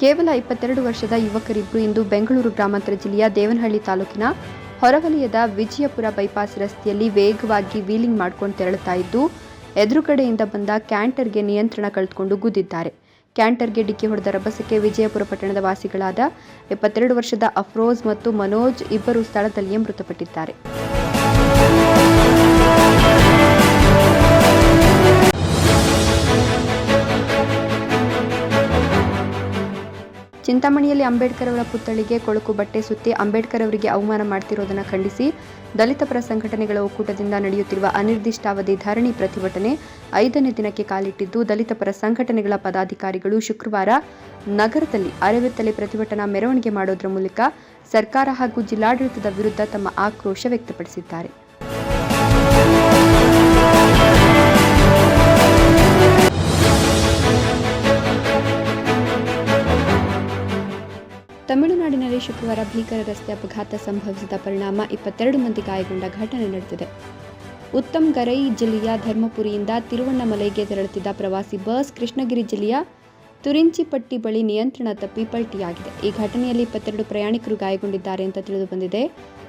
ಕೇವಲ ಇಪ್ಪತ್ತೆರಡು ವರ್ಷದ ಯುವಕರಿಬ್ಬರು ಇಂದು ಬೆಂಗಳೂರು ಗ್ರಾಮಾಂತರ ಜಿಲ್ಲೆಯ ದೇವನಹಳ್ಳಿ ತಾಲೂಕಿನ ಹೊರವಲಯದ ವಿಜಯಪುರ ಬೈಪಾಸ್ ರಸ್ತೆಯಲ್ಲಿ ವೇಗವಾಗಿ ವೀಲಿಂಗ್ ಮಾಡ್ಕೊಂಡು ತೆರಳುತ್ತಾ ಇದ್ದು, ಎದುರುಗಡೆಯಿಂದ ಬಂದ ಕ್ಯಾಂಟರ್ಗೆ ನಿಯಂತ್ರಣ ಕಳೆದುಕೊಂಡು ಗುದ್ದಿದ್ದಾರೆ. ಕ್ಯಾಂಟರ್ಗೆ ಡಿಕ್ಕಿ ಹೊಡೆದ ರಭಸಕ್ಕೆ ವಿಜಯಪುರ ಪಟ್ಟಣದ ವಾಸಿಗಳಾದ ಇಪ್ಪತ್ತೆರಡು ವರ್ಷದ ಅಫ್ರೋಜ್ ಮತ್ತು ಮನೋಜ್ ಇಬ್ಬರು ಸ್ಥಳದಲ್ಲಿಯೇ ಮೃತಪಟ್ಟಿದ್ದಾರೆ. ಚಿಂತಾಮಣಿಯಲ್ಲಿ ಅಂಬೇಡ್ಕರ್ ಅವರ ಪುತ್ಥಳಿಗೆ ಕೊಳಕು ಬಟ್ಟೆ ಸುತ್ತಿ ಅಂಬೇಡ್ಕರ್ ಅವರಿಗೆ ಅವಮಾನ ಮಾಡ್ತಿರೋದನ್ನು ಖಂಡಿಸಿ ದಲಿತ ಪರ ಸಂಘಟನೆಗಳ ಒಕ್ಕೂಟದಿಂದ ನಡೆಯುತ್ತಿರುವ ಅನಿರ್ದಿಷ್ಟಾವಧಿ ಧರಣಿ ಪ್ರತಿಭಟನೆ ಐದನೇ ದಿನಕ್ಕೆ ಕಾಲಿಟ್ಟಿದ್ದು ದಲಿತ ಪರ ಸಂಘಟನೆಗಳ ಪದಾಧಿಕಾರಿಗಳು ಶುಕ್ರವಾರ ನಗರದಲ್ಲಿ ಅರೆವೆತ್ತಲೆ ಪ್ರತಿಭಟನಾ ಮೆರವಣಿಗೆ ಮಾಡೋದ್ರ ಮೂಲಕ ಸರ್ಕಾರ ಹಾಗೂ ಜಿಲ್ಲಾಡಳಿತದ ವಿರುದ್ಧ ತಮ್ಮ ಆಕ್ರೋಶ ವ್ಯಕ್ತಪಡಿಸಿದ್ದಾರೆ. ತಮಿಳುನಾಡಿನಲ್ಲಿ ಶುಕ್ರವಾರ ಭೀಕರ ರಸ್ತೆ ಅಪಘಾತ ಸಂಭವಿಸಿದ ಪರಿಣಾಮ ಇಪ್ಪತ್ತೆರಡು ಮಂದಿ ಗಾಯಗೊಂಡ ಘಟನೆ ನಡೆದಿದೆ. ಉತ್ತಮ್ ಗರೈ ಜಿಲ್ಲೆಯ ಧರ್ಮಪುರಿಯಿಂದ ತಿರುವಣ್ಣಮಲೈಗೆ ತೆರಳುತ್ತಿದ್ದ ಪ್ರವಾಸಿ ಬಸ್ ಕೃಷ್ಣಗಿರಿ ಜಿಲ್ಲೆಯ ತುರಿಂಚಿಪಟ್ಟಿ ಬಳಿ ನಿಯಂತ್ರಣ ತಪ್ಪಿ ಪಲ್ಟಿಯಾಗಿದೆ. ಈ ಘಟನೆಯಲ್ಲಿ ಇಪ್ಪತ್ತೆರಡು ಪ್ರಯಾಣಿಕರು ಗಾಯಗೊಂಡಿದ್ದಾರೆ ಅಂತ ತಿಳಿದು ಬಂದಿದೆ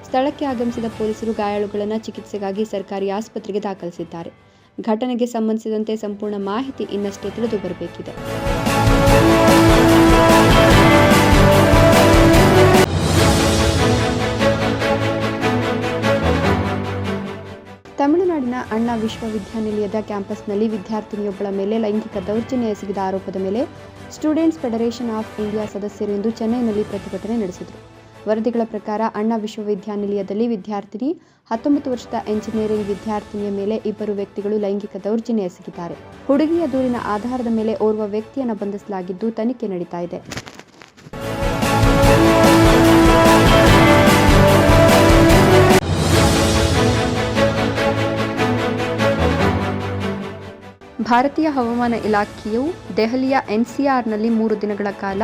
ಸ್ಥಳಕ್ಕೆ ಆಗಮಿಸಿದ ಪೊಲೀಸರು ಗಾಯಾಳುಗಳನ್ನು ಚಿಕಿತ್ಸೆಗಾಗಿ ಸರ್ಕಾರಿ ಆಸ್ಪತ್ರೆಗೆ ದಾಖಲಿಸಿದ್ದಾರೆ. ಘಟನೆಗೆ ಸಂಬಂಧಿಸಿದಂತೆ ಸಂಪೂರ್ಣ ಮಾಹಿತಿ ಇನ್ನಷ್ಟೇ ತಿಳಿದು ಬರಬೇಕಿದೆ ತಮಿಳುನಾಡಿನ ಅಣ್ಣಾ ವಿಶ್ವವಿದ್ಯಾನಿಲಯದ ಕ್ಯಾಂಪಸ್ನಲ್ಲಿ ವಿದ್ಯಾರ್ಥಿನಿಯೊಬ್ಬಳ ಮೇಲೆ ಲೈಂಗಿಕ ದೌರ್ಜನ್ಯ ಎಸಗಿದ ಆರೋಪದ ಮೇಲೆ ಸ್ಟೂಡೆಂಟ್ಸ್ ಫೆಡರೇಷನ್ ಆಫ್ ಇಂಡಿಯಾ ಸದಸ್ಯರು ಇಂದು ಚೆನ್ನೈನಲ್ಲಿ ಪ್ರತಿಭಟನೆ ನಡೆಸಿದರು. ವರದಿಗಳ ಪ್ರಕಾರ ಅಣ್ಣಾ ವಿಶ್ವವಿದ್ಯಾನಿಲಯದಲ್ಲಿ ವಿದ್ಯಾರ್ಥಿನಿ, ಹತ್ತೊಂಬತ್ತು ವರ್ಷದ ಎಂಜಿನಿಯರಿಂಗ್ ವಿದ್ಯಾರ್ಥಿನಿಯ ಮೇಲೆ ಇಬ್ಬರು ವ್ಯಕ್ತಿಗಳು ಲೈಂಗಿಕ ದೌರ್ಜನ್ಯ ಎಸಗಿದ್ದಾರೆ. ಹುಡುಗಿಯ ದೂರಿನ ಆಧಾರದ ಮೇಲೆ ಓರ್ವ ವ್ಯಕ್ತಿಯನ್ನು ಬಂಧಿಸಲಾಗಿದ್ದು ತನಿಖೆ ನಡೀತಾ ಇದೆ. ಭಾರತೀಯ ಹವಾಮಾನ ಇಲಾಖೆಯು ದೆಹಲಿಯ ಎನ್ಸಿಆರ್ನಲ್ಲಿ ಮೂರು ದಿನಗಳ ಕಾಲ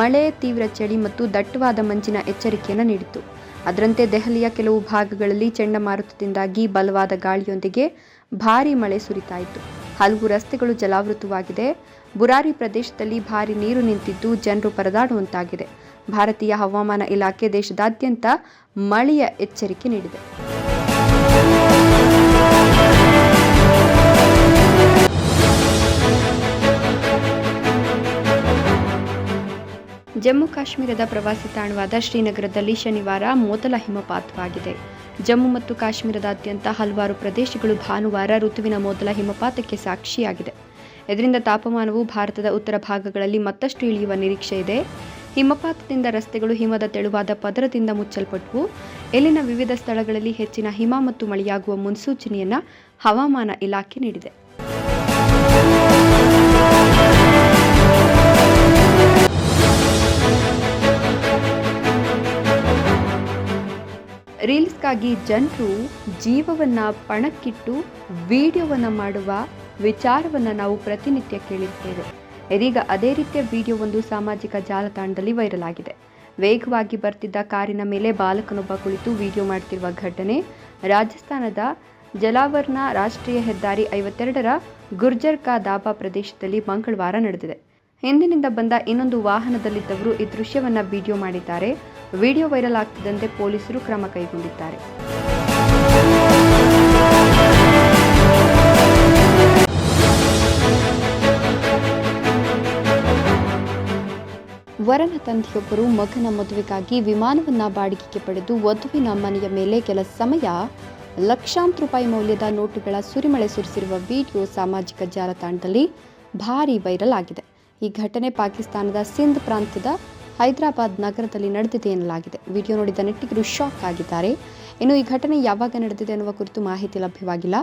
ಮಳೆ, ತೀವ್ರ ಚಳಿ ಮತ್ತು ದಟ್ಟವಾದ ಮಂಜಿನ ಎಚ್ಚರಿಕೆಯನ್ನು ನೀಡಿತು ಅದರಂತೆ ದೆಹಲಿಯ ಕೆಲವು ಭಾಗಗಳಲ್ಲಿ ಚಂಡಮಾರುತದಿಂದಾಗಿ ಬಲವಾದ ಗಾಳಿಯೊಂದಿಗೆ ಭಾರೀ ಮಳೆ ಸುರಿತಾಯಿತು. ಹಲವು ರಸ್ತೆಗಳು ಜಲಾವೃತವಾಗಿದೆ. ಬುರಾರಿ ಪ್ರದೇಶದಲ್ಲಿ ಭಾರಿ ನೀರು ನಿಂತಿದ್ದು ಜನರು ಪರದಾಡುವಂತಾಗಿದೆ. ಭಾರತೀಯ ಹವಾಮಾನ ಇಲಾಖೆ ದೇಶದಾದ್ಯಂತ ಮಳೆಯ ಎಚ್ಚರಿಕೆ ನೀಡಿದೆ. ಜಮ್ಮು ಕಾಶ್ಮೀರದ ಪ್ರವಾಸಿ ತಾಣವಾದ ಶ್ರೀನಗರದಲ್ಲಿ ಶನಿವಾರ ಮೊದಲ ಹಿಮಪಾತವಾಗಿದೆ. ಜಮ್ಮು ಮತ್ತು ಕಾಶ್ಮೀರದಾದ್ಯಂತ ಹಲವಾರು ಪ್ರದೇಶಗಳು ಭಾನುವಾರ ಋತುವಿನ ಮೊದಲ ಹಿಮಪಾತಕ್ಕೆ ಸಾಕ್ಷಿಯಾಗಿದೆ. ಇದರಿಂದ ತಾಪಮಾನವು ಭಾರತದ ಉತ್ತರ ಭಾಗಗಳಲ್ಲಿ ಮತ್ತಷ್ಟು ಇಳಿಯುವ ನಿರೀಕ್ಷೆ ಇದೆ. ಹಿಮಪಾತದಿಂದ ರಸ್ತೆಗಳು ಹಿಮದ ತೆಳುವಾದ ಪದರದಿಂದ ಮುಚ್ಚಲ್ಪಟ್ಟವು ಇಲ್ಲಿನ ವಿವಿಧ ಸ್ಥಳಗಳಲ್ಲಿ ಹೆಚ್ಚಿನ ಹಿಮ ಮತ್ತು ಮಳೆಯಾಗುವ ಮುನ್ಸೂಚನೆಯನ್ನು ಹವಾಮಾನ ಇಲಾಖೆ ನೀಡಿದೆ. ರೀಲ್ಸ್ಗಾಗಿ ಜನರು ಜೀವವನ್ನು ಪಣಕ್ಕಿಟ್ಟು ವಿಡಿಯೋವನ್ನು ಮಾಡುವ ವಿಚಾರವನ್ನು ನಾವು ಪ್ರತಿನಿತ್ಯ ಕೇಳಿರ್ತೇವೆ. ಇದೀಗ ಅದೇ ರೀತಿಯ ವಿಡಿಯೋ ಒಂದು ಸಾಮಾಜಿಕ ಜಾಲತಾಣದಲ್ಲಿ ವೈರಲ್ ಆಗಿದೆ ವೇಗವಾಗಿ ಬರ್ತಿದ್ದ ಕಾರಿನ ಮೇಲೆ ಬಾಲಕನೊಬ್ಬ ಕುಳಿತು ವಿಡಿಯೋ ಮಾಡ್ತಿರುವ ಘಟನೆ, ರಾಜಸ್ಥಾನದ ಜಲಾವರ್ನ ರಾಷ್ಟ್ರೀಯ ಹೆದ್ದಾರಿ ಐವತ್ತೆರಡರ ಗುರ್ಜರ್ ಕಾ ದಾಬಾ ಪ್ರದೇಶದಲ್ಲಿ ಮಂಗಳವಾರ ನಡೆದಿದೆ. ಹಿಂದಿನಿಂದ ಬಂದ ಇನ್ನೊಂದು ವಾಹನದಲ್ಲಿದ್ದವರು ಈ ದೃಶ್ಯವನ್ನು ವಿಡಿಯೋ ಮಾಡಿದ್ದಾರೆ. ವಿಡಿಯೋ ವೈರಲ್ ಆಗ್ತಿದ್ದಂತೆ ಪೊಲೀಸರು ಕ್ರಮ ಕೈಗೊಂಡಿದ್ದಾರೆ. ವರನ ತಂದೆಯೊಬ್ಬರು ಮಗನ ಮದುವೆಗಾಗಿ ವಿಮಾನವನ್ನ ಬಾಡಿಗೆಗೆ ಪಡೆದು ವಧುವಿನ ಮನೆಯ ಮೇಲೆ ಕೆಲ ಸಮಯ ಲಕ್ಷಾಂತರ ರೂಪಾಯಿ ಮೌಲ್ಯದ ನೋಟುಗಳ ಸುರಿಮಳೆ ಸುರಿಸಿರುವ ವಿಡಿಯೋ ಸಾಮಾಜಿಕ ಜಾಲತಾಣದಲ್ಲಿ ಭಾರೀ ವೈರಲ್ ಆಗಿದೆ. ಈ ಘಟನೆ ಪಾಕಿಸ್ತಾನದ ಸಿಂಧ್ ಪ್ರಾಂತ್ಯದ ಹೈದರಾಬಾದ್ ನಗರದಲ್ಲಿ ನಡೆದಿದೆ ಎನ್ನಲಾಗಿದೆ. ವಿಡಿಯೋ ನೋಡಿದ ನೆಟ್ಟಿಗರು ಶಾಕ್ ಆಗಿದ್ದಾರೆ. ಇನ್ನು ಈ ಘಟನೆ ಯಾವಾಗ ನಡೆದಿದೆ ಎನ್ನುವ ಕುರಿತು ಮಾಹಿತಿ ಲಭ್ಯವಾಗಿಲ್ಲ.